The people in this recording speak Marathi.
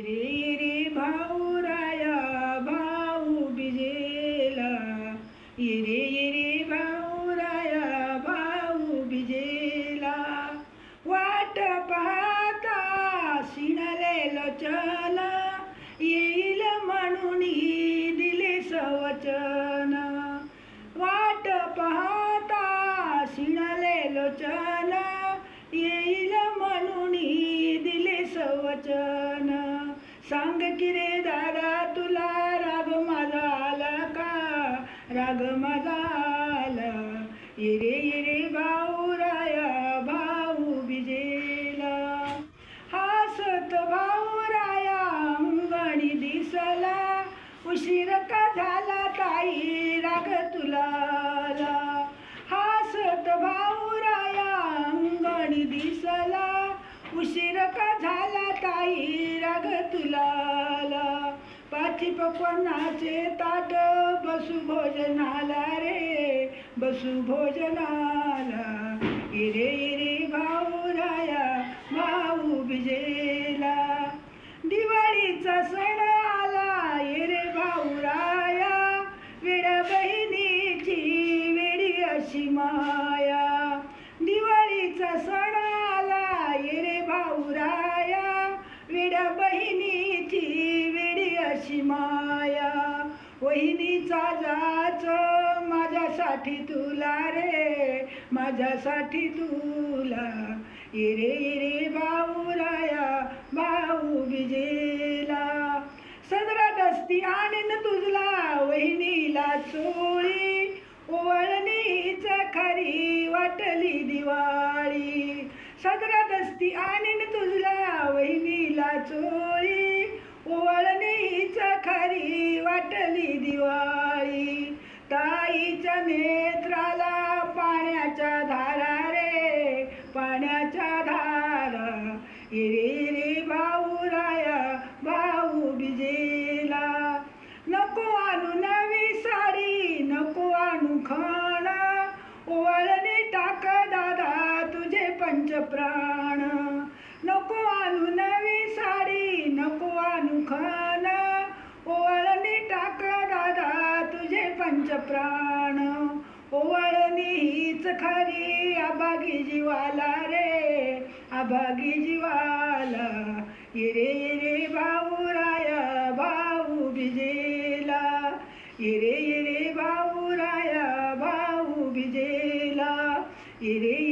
रे भाऊराया भाऊ बिजेला. ये रे रे भाऊ भाऊ बिजेला. वाट पाहता शिणलेलो चल. येईल म्हणून दिले सवचन. वाट पाहता शिणलेलो चल. येईल म्हणून दिले सवचन. सांग की रे दादा तुला राग माझा आला का? राग माझा आला. ये रे भाऊ राया भाऊ बिजेला हसत भाऊ राया अंगणी दिसला. उशीर का झाला ताई? झाला राग तुला पाठी पक्वानाचे ताट बसू भोजनाला रे. बसू भोजनाला वहिनीचा जाच माझ्यासाठी तुला रे माझ्यासाठी तुला. इरे इरे बाऊराया भाऊ बिजेला सदरा दस्ती आणीन तुझला वहिनीला चोळी. ओवळणीच खरी वाटली दिवाळी. सदरा दस्ती आणीन तुझला वहिनीला चोळी. पाण्याच्या धारा इरे रे भाऊ राया भाऊ बिजेला. नको आणू नवी साडी नको आणू खाण. ओवाळणे टाक दादा तुझे पंचप्राण. नको आणू नवी साडी नको आणू खाण. ओवाळणे टाक दादा तुझे पंचप्राण. ओवाळणी हीच खरी आबागी जीवाला रे. भागी जीवाला इरे इरे भाऊराया भाऊ बिजेला. इरे इरे भाऊराया भाऊ बिजेला. इरे